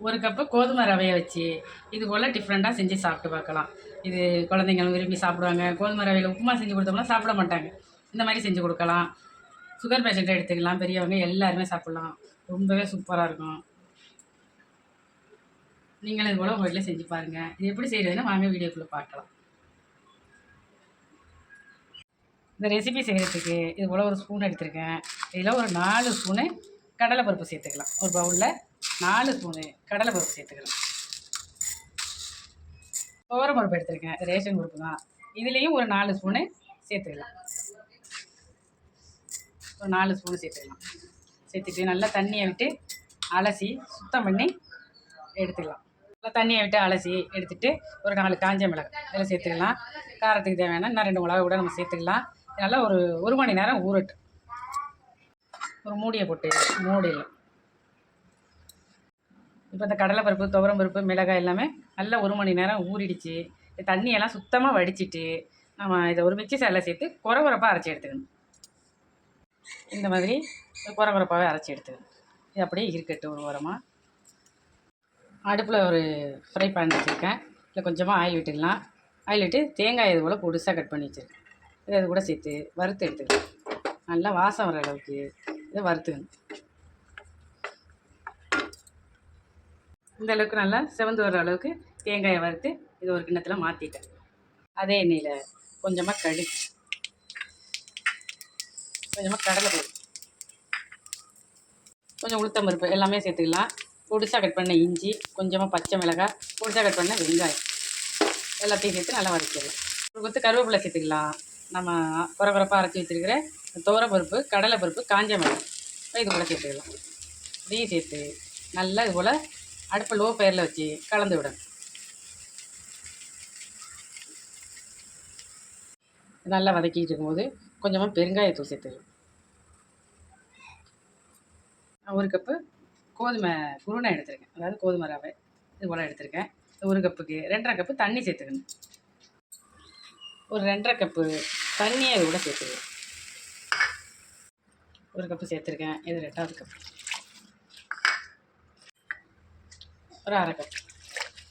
ஒரு கப்பு கோதுமை ரவையை வச்சு இது போல் டிஃப்ரெண்ட்டாக செஞ்சு சாப்பிட்டு பார்க்கலாம். இது குழந்தைங்களும் விரும்பி சாப்பிடுவாங்க. கோதுமை ரவையில் உப்புமா செஞ்சு கொடுத்தோம்னா சாப்பிட மாட்டாங்க. இந்த மாதிரி செஞ்சு கொடுக்கலாம். சுகர் பேஷண்ட்டை எடுத்துக்கலாம். பெரியவங்க எல்லாருமே சாப்பிட்லாம். ரொம்பவே சூப்பராக இருக்கும். நீங்களும் இது போல் உங்கள் வீட்டில் செஞ்சு பாருங்கள் இது எப்படி செய்கிறதுன்னு வாங்க வீடியோக்குள்ளே பார்க்கலாம். இந்த ரெசிபி செய்கிறதுக்கு இது போல் ஒரு ஸ்பூன் எடுத்திருக்கேன். இதில் ஒரு நாலு ஸ்பூனு கடலைப்பருப்பு சேர்த்துக்கலாம். ஒரு பவுலில் நாலு ஸ்பூனு கடலைப்பருப்பு சேர்த்துக்கலாம். துவரம் பருப்பு எடுத்துருக்கேன். ரேஷன் பருப்பு தான். இதுலேயும் ஒரு நாலு ஸ்பூனு சேர்த்துக்கலாம். ஒரு நாலு ஸ்பூனு சேர்த்துக்கலாம். சேர்த்துட்டு நல்லா தண்ணியை விட்டு அலசி சுத்தம் பண்ணி எடுத்துக்கலாம். நல்லா தண்ணியை விட்டு அலசி எடுத்துட்டு ஒரு நாலு காஞ்ச மிளகாய் இதில் சேர்த்துக்கலாம். காரத்துக்கு தேவையான இன்னும் ரெண்டு மிளகா கூட நம்ம சேர்த்துக்கலாம். நல்லா ஒரு ஒரு மணி நேரம் ஊறட்டும். ஒரு மூடியை போட்டு மூடிடலாம் இப்போ இந்த கடலைப்பருப்பு துவரம் பருப்பு மிளகாய் எல்லாமே நல்லா ஒரு மணி நேரம் ஊறிடுச்சு. தண்ணியெல்லாம் சுத்தமாக வடிச்சிட்டு நம்ம இதை ஒரு மிக்சி சாரில் சேர்த்து குறை குறைப்பாக அரைச்சி எடுத்துக்கணும். இந்த மாதிரி குறை குறைப்பாகவே அரைச்சி எடுத்துக்கணும். இது அப்படியே இருக்கட்டும் ஒரு உரமாக அடுப்பில் ஒரு ஃப்ரை பேன் வச்சுருக்கேன். இல்லை கொஞ்சமாக ஆயில் விட்டுக்கலாம். ஆயில் விட்டு தேங்காய் இது போல் புதுசாக கட் பண்ணி வச்சுருக்கேன். இதை இது கூட சேர்த்து வறுத்து எடுத்துக்கலாம். நல்லா வாசம் வர அளவுக்கு இதை வறுத்துக்கணும் இந்த அளவுக்கு நல்லா செவந்து வர அளவுக்கு தேங்காயை வறுத்து இது ஒரு கிண்ணத்தில் மாற்றிட்டேன் அதே எண்ணெயில் கொஞ்சமாக கடுகு கொஞ்சமாக கடலை பருப்பு கொஞ்சம் உளுத்தம் பருப்பு எல்லாமே சேர்த்துக்கலாம். பொடிசாக கட் பண்ண இஞ்சி கொஞ்சமாக பச்சை மிளகாய் பொடிசாக கட் பண்ண வெங்காயம் எல்லாத்தையும் சேர்த்து நல்லா வதக்கிடலாம். ஒரு கொத்து கருவேப்பிலை சேர்த்துக்கலாம். நம்ம குறை குறைப்பாக அரைச்சி வச்சுருக்கிற துவரப்பருப்பு கடலைப்பருப்பு கடலை பருப்பு காஞ்ச மிளகாய். இது கூட சேர்த்துக்கலாம். இதையும் சேர்த்து நல்லா இது போல் அடுப்பை லோ ஃபயரில் வச்சு கலந்து விடணும். நல்லா வதக்கிட்டு இருக்கும்போது கொஞ்சமாக பெருங்காயத்தூள் சேர்த்துக்கலாம். ஒரு கப்பு கோதுமை குருணை எடுத்திருக்கேன். அதாவது கோதுமை ரவை இது போல் எடுத்திருக்கேன். ஒரு கப்புக்கு ரெண்டரை கப்பு தண்ணி சேர்த்துக்கணும். ஒரு ரெண்டரை கப்பு தண்ணியை இது கூட சேர்த்துக்கணும் ஒரு கப்பு சேர்த்துருக்கேன். இது ரெண்டாவது கப்பு. ஒரு அரை கப்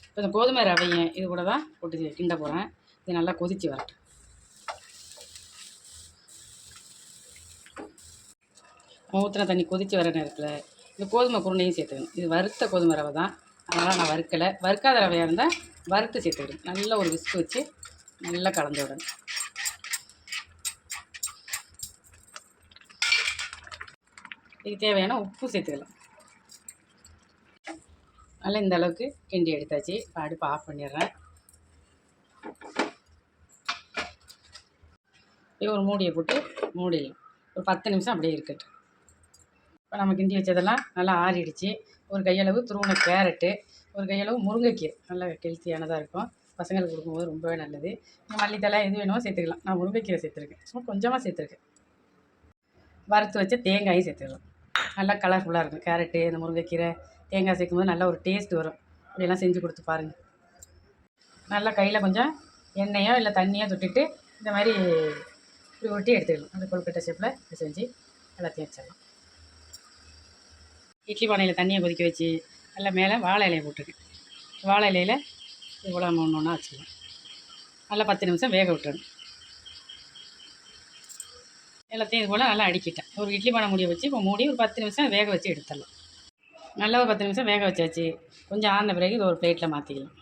இப்போ இந்த கோதுமை ரவையும் இது கூட தான் போட்டு கிண்ட போகிறேன் இது நல்லா கொதித்து வரட்டும். ஊற்றின தண்ணி கொதித்து வர நேரத்தில் இந்த கோதுமை குருணையும் சேர்த்துக்கணும். இது வறுத்த கோதுமை ரவை தான். அதனால் நான் வறுக்கலை. வறுக்காத ரவையாக இருந்தால் வறுத்து சேர்த்துக்கணும். நல்ல ஒரு விஸ்கு வச்சு நல்லா கலந்து விடணும். இதுக்கு தேவையான உப்பு சேர்த்துக்கலாம். நல்லா இந்த அளவுக்கு கிண்டி எடுத்தாச்சு. இப்போ அடுப்பு ஆஃப் பண்ணிடுறேன். இப்போ ஒரு மூடியை போட்டு மூடிடலாம். ஒரு பத்து நிமிஷம் அப்படியே இருக்கட்டும். இப்போ நம்ம கிண்டி வச்சதெல்லாம் நல்லா ஆறிடுச்சு. ஒரு கையளவு துருவன கேரட்டு ஒரு கையளவு முருங்கைக்கீரை. நல்லா ஹெல்த்தியானதாக இருக்கும். பசங்களுக்கு கொடுக்கும்போது ரொம்பவே நல்லது. மல்லித்தலை எது வேணுமோ சேர்த்துக்கலாம். நான் முருங்கைக்கீரை சேர்த்துருக்கேன். சும்மா கொஞ்சமாக சேர்த்துருக்கேன். வறுத்து வச்ச தேங்காயும் சேர்த்துக்கலாம். நல்லா கலர்ஃபுல்லாக இருக்கும். கேரட்டு இந்த முருங்கைக்கீரை தேங்காய் சேர்க்கும்போது நல்லா ஒரு டேஸ்ட் வரும். இப்படியெல்லாம் செஞ்சு கொடுத்து பாருங்கள் நல்லா கையில் கொஞ்சம் எண்ணெயோ இல்லை தண்ணியோ தொட்டிட்டு இந்த மாதிரி இப்படி ஒட்டி எடுத்துக்கலாம். அந்த கொழுக்கட்டை ஷேப்பில் இப்படி செஞ்சு எல்லாத்தையும் வச்சிடலாம். இட்லி பானையில் தண்ணியை கொதிக்க வச்சு நல்லா மேலே வாழை இலையை போட்டிருக்கேன். வாழை இலையில் இவ்வளோ ஒன்று ஒன்றா வச்சுக்கலாம் நல்லா பத்து நிமிஷம் வேக விட்டுறணும். எல்லாத்தையும் இது போல் நல்லா அடிக்கிட்டேன். ஒரு இட்லி பானை மூடியை வச்சு இப்போ மூடி ஒரு பத்து நிமிஷம் வேக வச்சு எடுத்துடலாம். நல்லா ஒரு பத்து நிமிஷம் வேக வச்சாச்சு. கொஞ்சம் ஆறின பிறகு இது ஒரு பிளேட்டில் மாற்றிக்கலாம்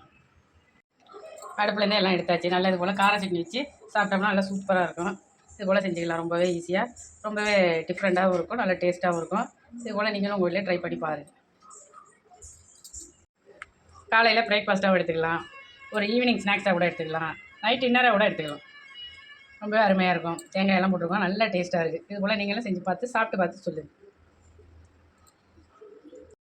அடுப்புலேருந்தே எல்லாம் எடுத்தாச்சு. நல்லா இது போல் கார சட்னி வச்சு சாப்பிட்டோம்னா நல்லா சூப்பராக இருக்கும். இது போல் செஞ்சுக்கலாம். ரொம்பவே ஈஸியாக ரொம்பவே டிஃப்ரெண்ட்டாகவும் இருக்கும். நல்லா டேஸ்ட்டாகவும் இருக்கும். இது போல் நீங்களும் உங்கள் ட்ரை பண்ணி பாருங்கள் காலையில் பிரேக்ஃபாஸ்ட்டாகவும் எடுத்துக்கலாம். ஒரு ஈவினிங் ஸ்நாக்ஸாக கூட எடுத்துக்கலாம். நைட் டின்னராக கூட எடுத்துக்கலாம். ரொம்பவே அருமையாக இருக்கும். தேங்காயெல்லாம் போட்டிருக்கோம். நல்லா டேஸ்ட்டாக இருக்குது இது போல் நீங்களும் செஞ்சு பார்த்து சாப்பிட்டு பார்த்து சொல்லுங்கள்